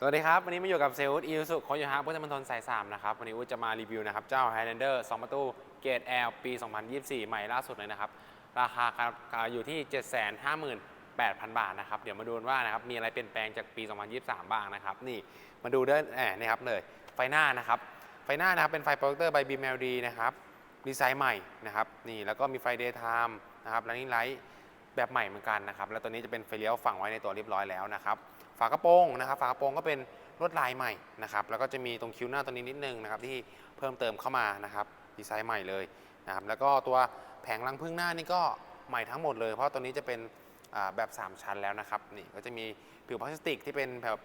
สวัสดีครับ วันนี้มาอยู่กับเซลล์อีสุโคโยฮะพุทธมณฑลสาย3นะครับ วันนี้อูจะมารีวิวนะครับ เจ้า Highlander 2 ประตูเกรด L ปี 2024 ใหม่ล่าสุดเลยนะครับ ราคาอยู่ที่ 758,000 บาทนะครับ เดี๋ยวมาดูว่านะครับมีอะไรเปลี่ยนแปลงจากปี 2023 บ้างนะครับ นี่มาดูเด้านแหมนี่ครับเลยไฟหน้านะครับ ไฟหน้านะครับเป็นไฟโปรเจคเตอร์ by BMLD นะครับดีไซน์ใหม่นะครับนี่แล้วก็มีไฟ daytime นะครับ running light แบบใหม่เหมือนกันนะครับแล้วตัวนี้จะเป็นไฟเลี้ยวฝังไว้ในตัวเรียบร้อยแล้วนะครับ ฝากระโปรงนะครับฝากระโปรงก็เป็นลวดลายใหม่นะครับแล้วก็จะมีตรงคิ้วหน้าตัวนี้นิดนึงนะครับที่เพิ่มเติมเข้ามานะครับดีไซน์ใหม่เลยนะครับแล้วก็ตัวแผงรังพึ่งหน้านี่ก็ใหม่ทั้งหมดเลย เพราะตัวนี้จะเป็นแบบ 3 ชั้นแล้วนะครับนี่ก็จะมีผิวพลาสติกที่เป็นแบบ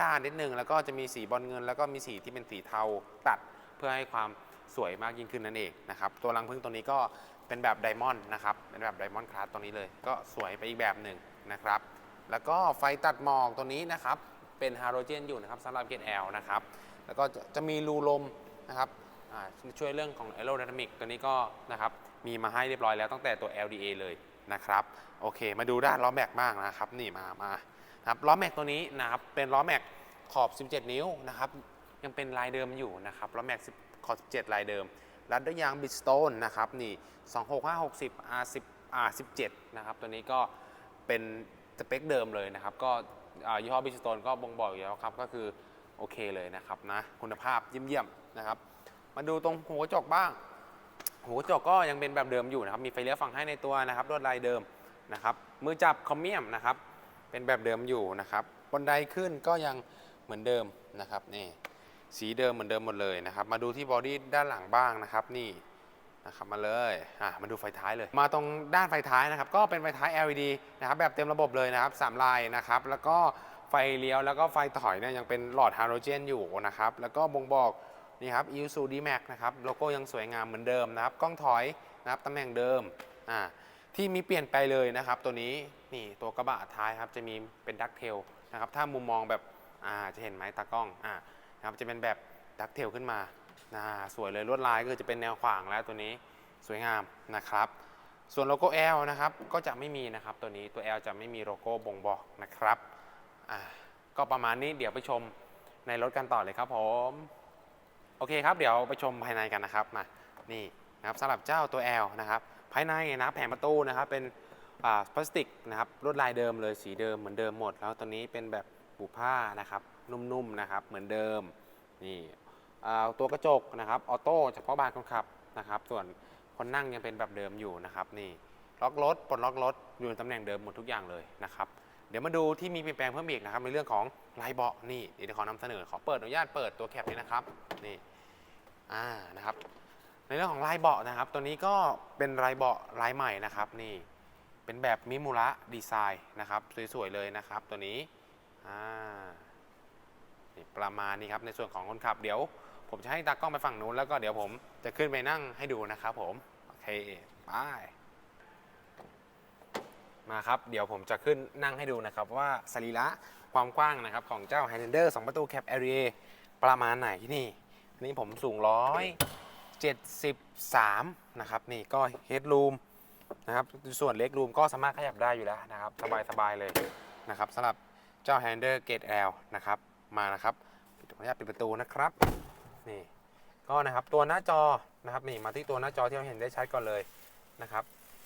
ด้านๆนิดนึง แล้วก็จะมีสีบอลเงิน แล้วก็มีสีที่เป็นสีเทาตัดเพื่อให้ความสวยมากยิ่งขึ้นนั่นเองนะครับตัวรังพึ่งตัวนี้ก็เป็นแบบไดมอนด์นะครับเป็นแบบไดมอนด์คลาสตัวนี้เลย ก็สวยไปอีกแบบหนึ่งนะครับ แล้วก็ไฟตัดหมอกตัวนี้นะครับ เป็นฮาโลเจนอยู่นะครับสำหรับเกตแอลนะครับ แล้วก็จะมีรูลมนะครับช่วยเรื่องของแอโร d y นามิกตัวนี้ก็นะครับมีมาให้เรียบร้อยแล้วตั้งแต่ตัว LDA เลยนะครับโอเค มาดูด้านล้อแม็กบ้างนะครับ นี่มามาครับล้อแม็กตัวนี้นะครับเป็นล้อแม็กขอบ 17 นิ้วนะครับยังเป็นลายเดิมอยู่นะครับล้อแม็กขอบ 17 ลายเดิม รัดด้วยยางบิสโตนนะครับนี่ 26560 R10 R17 นะครับตัวนี้ก็เป็น สเปคเดิมเลยนะครับ ก็ยี่ห้อบิสโตนก็บ่งบอกอยู่แล้วครับ ก็คือโอเคเลยนะครับนะคุณภาพเยี่ยมๆนะครับ มาดูตรงหัวกระจกบ้างหัวกระจกก็ยังเป็นแบบเดิมอยู่นะครับ มีไฟเลี้ยวฝั่งให้ในตัวนะครับลวดลายเดิมนะครับ มือจับคอมเมียมนะครับ เป็นแบบเดิมอยู่นะครับบันไดขึ้นก็ยังเหมือนเดิมนะครับนี่สีเดิมเหมือนเดิมหมดเลยนะครับ มาดูที่บอดี้ด้านหลังบ้างนะครับนี่ นะครับมาเลยอะมาดูไฟท้ายเลย มาตรงด้านไฟท้ายนะครับ ก็เป็นไฟท้าย LED นะครับแบบเต็มระบบเลยนะครับสามลายนะครับ แล้วก็ไฟเลี้ยวแล้วก็ไฟถอยเนี่ยยังเป็นหลอดฮาโลเจนอยู่นะครับ แล้วก็บ่งบอกนี่ครับ i s u d m a x นะครับโลโก้ยังสวยงามเหมือนเดิมนะครับ กล้องถอยนะครับตำแหน่งเดิมอ่าที่มีเปลี่ยนไปเลยนะครับ ตัวนี้นี่ตัวกระบะท้ายครับจะมีเป็นดักเทลนะครับถ้ามุมมองแบบอ่าจะเห็นไหมตากล้องอ่านะครับจะเป็นแบบดักเทลขึ้นมา นะสวยเลยลวดลายก็คือจะเป็นแนวขวางแล้วตัวนี้สวยงามนะครับ ส่วนโลโก้ L นะครับก็จะไม่มีนะครับตัวนี้ตัว L จะไม่มีโลโก้บ่งบอกนะครับอ่าก็ประมาณนี้เดี๋ยวไปชมในรถกันต่อเลยครับผมโอเคครับเดี๋ยวไปชมภายในกันนะครับมานี่นะครับสำหรับเจ้าตัว L นะครับภายในนะแผงประตูนะครับเป็นพลาสติกนะครับลวดลายเดิมเลยสีเดิมเหมือนเดิมหมด แล้วตัวนี้เป็นแบบปูผ้านะครับนุ่มๆนะครับเหมือนเดิมนี่ ตัวกระจกนะครับออโต้เฉพาะบานคนขับนะครับ ส่วนคนนั่งยังเป็นแบบเดิมอยู่นะครับนี่ล็อกรถปลดล็อกรถอยู่ในตำแหน่งเดิมหมดทุกอย่างเลยนะครับเดี๋ยวมาดูที่มีเปลี่ยนแปลงเพิ่มอีกนะครับในเรื่องของลายเบาะนี่เดี๋ยวขอนำเสนอขอเปิดอนุญาตเปิดตัวแคปนี้นะครับนี่อ่านะครับ ในเรื่องของลายเบาะนะครับ ตัวนี้ก็เป็นลายเบาะลายใหม่นะครับนี่เป็นแบบมิมูระดีไซน์นะครับสวยๆเลยนะครับตัวนี้อ่านี่ประมาณนี้ครับในส่วนของคนขับเดี๋ยว ผมจะให้ตากล้องไปฝั่งนู้นแล้วก็เดี๋ยวผมจะขึ้นไปนั่งให้ดูนะครับผม โอเคไปมาครับ เดี๋ยวผมจะขึ้นนั่งให้ดูนะครับ ว่าสรีระความกว้างนะครับ ของเจ้า Highlander 2 ประตู Cap Area ประมาณไหนที่นี่ อันนี้ผมสูง 173 นะครับ นี่ก็ Headroom นะครับ ส่วน Leg Room ก็สามารถขยับได้อยู่แล้วนะครับ สบาย ๆ เลยนะครับสำหรับเจ้า Highlander Gate L นะครับ มานะครับขออนุญาตปิดประตูนะครับ นี่ก็นะครับตัวหน้าจอนะครับนี่มาที่ตัวหน้าจอที่เราเห็นได้ชัดก่อนเลยนะครับ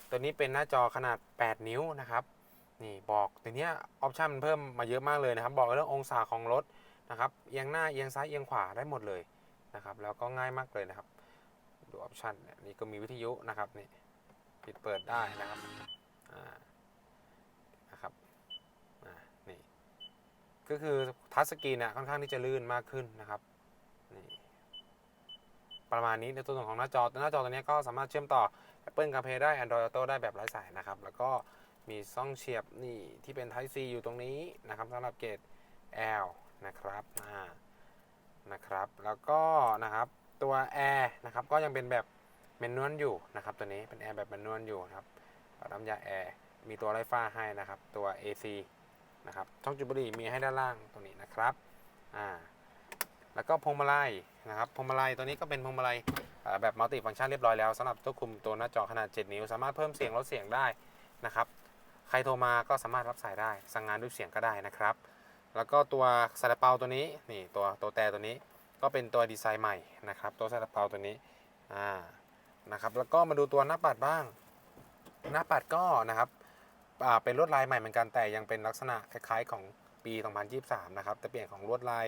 ตัวนี้เป็นหน้าจอขนาด 8 นิ้วนะครับนี่บอกตัวนี้ออปชั่นมันเพิ่มมาเยอะมากเลยนะครับ บอกเรื่ององศาของรถนะครับเอียงหน้าเอียงซ้ายเอียงขวาได้หมดเลยนะครับแล้วก็ง่ายมากเลยนะครับ ดูออปชันเนี่ยนี่ก็มีวิทยุนะครับนี่ปิดเปิดได้นะครับนะครับนี่ก็คือทัชสกรีนน่ะค่อนข้างที่จะลื่นมากขึ้นนะครับ ประมาณนี้ในตัวส่วนของหน้าจอหน้าจอตัวนี้ก็สามารถเชื่อมต่อ Apple CarPlay ได้ Android Auto ได้แบบไร้สายนะครับ แล้วก็มีซ่องเฉียบนี่ที่เป็น Type C อยู่ตรงนี้นะครับสำหรับเกรด L นะครับอ่านะครับ แล้วก็นะครับตัว Air นะครับก็ยังเป็นแบบแมนนวลอยู่นะครับตัวนี้เป็น Air แบบแมนนวลอยู่ครับปั๊มน้ำยาแอร์มีตัวไร้ฟ้าให้นะครับตัว AC นะครับช่องจุดบุหรี่มีให้ด้านล่างตรงนี้นะครับอ่า แล้วก็พวงมาลัยนะครับพวงมาลัยตัวนี้ก็เป็นพวงมาลัยแบบมัลติฟังก์ชันเรียบร้อยแล้วสำหรับตัวคุมตัวหน้าจอขนาด 7 นิ้ว สามารถเพิ่มเสียงลดเสียงได้นะครับใครโทรมาก็สามารถรับสายได้ สั่งงานด้วยเสียงก็ได้นะครับ แล้วก็ตัวซาลาเปาตัวนี้นี่ตัวตัวแต่ตัวนี้ก็เป็นตัวดีไซน์ใหม่นะครับ ตัวซาลาเปาตัวนี้อ่านะครับแล้วก็มาดูตัวหน้าปัดบ้าง หน้าปัดก็นะครับอ่าเป็นลวดลายใหม่เหมือนกันแต่ยังเป็นลักษณะคล้ายๆของปี 2023 นะครับแต่เปลี่ยนของลวดลาย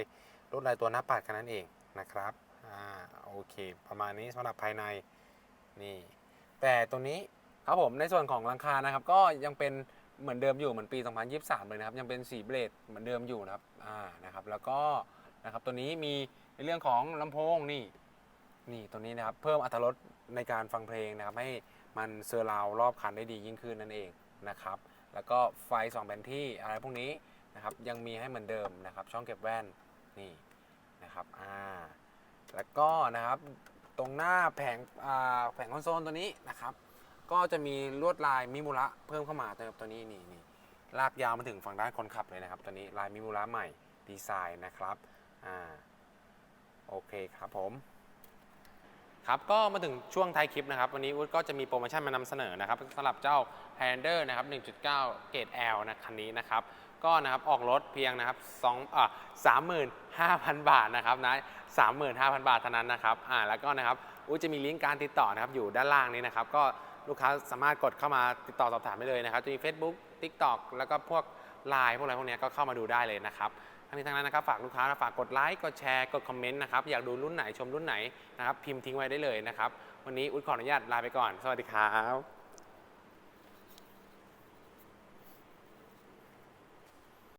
ลวดลายตัวหน้าปัดแค่นั้นเองนะครับอ่าโอเค ประมาณนี้สำหรับภายในนี่แต่ตัวนี้ครับผมในส่วนของหลังคานะครับ ก็ยังเป็นเหมือนเดิมอยู่เหมือนปี 2023 เลยนะครับ ยังเป็นสีเบลดเหมือนเดิมอยู่นะครับอ่านะครับ แล้วก็นะครับตัวนี้มีในเรื่องของลำโพงนี่นี่ตัวนี้นะครับ เพิ่มอรรถรสในการฟังเพลงนะครับ ให้มันเซอร์ราวรอบคันได้ดียิ่งขึ้นนั่นเองนะครับ แล้วก็ไฟ2แบนที่อะไรพวกนี้นะครับยังมีให้เหมือนเดิมนะครับ ช่องเก็บแว่น นี่นะครับอ่าแล้วก็นะครับตรงหน้าแผงอ่าแผงคอนโซลตัวนี้นะครับ ก็จะมีลวดลายมิมุระเพิ่มเข้ามานะครับตัวนี้นี่นี่ลากยาวมาถึงฝั่งด้านคนขับเลยนะครับ ตัวนี้ลายมิมุระใหม่ดีไซน์นะครับอ่าโอเคครับผม ครับก็มาถึงช่วงท้ายคลิปนะครับ วันนี้อุ๊ดก็จะมีโปรโมชั่นมานำเสนอนะครับสำหรับเจ้า h i g h l a n d e r นะครับ 1.9 เกรด L นะคันนี้นะครับ ก็นะครับออกรถเพียงนะครับ2อ่า35,000บาทนะครับนะ35,000บาทเท่านั้นนะครับอ่าแล้วก็นะครับอุ๊ดจะมีลิงก์การติดต่อนะครับอยู่ด้านล่างนี้นะครับก็ลูกค้าสามารถกดเข้ามาติดต่อสอบถามได้เลยนะครับจะมี Facebook TikTok แล้วก็พวก Line พวกอะไรพวกนี้ก็เข้ามาดูได้เลยนะครับทั้งนี้ทั้งนั้นนะครับฝากลูกค้านะฝากกดไลค์กดแชร์กดคอมเมนต์นะครับอยากดูรุ่นไหนชมรุ่นไหนนะครับพิมพ์ทิ้งไว้ได้เลยนะครับวันนี้อุ๊ดขออนุญาตลาไปก่อน สวัสดีครับ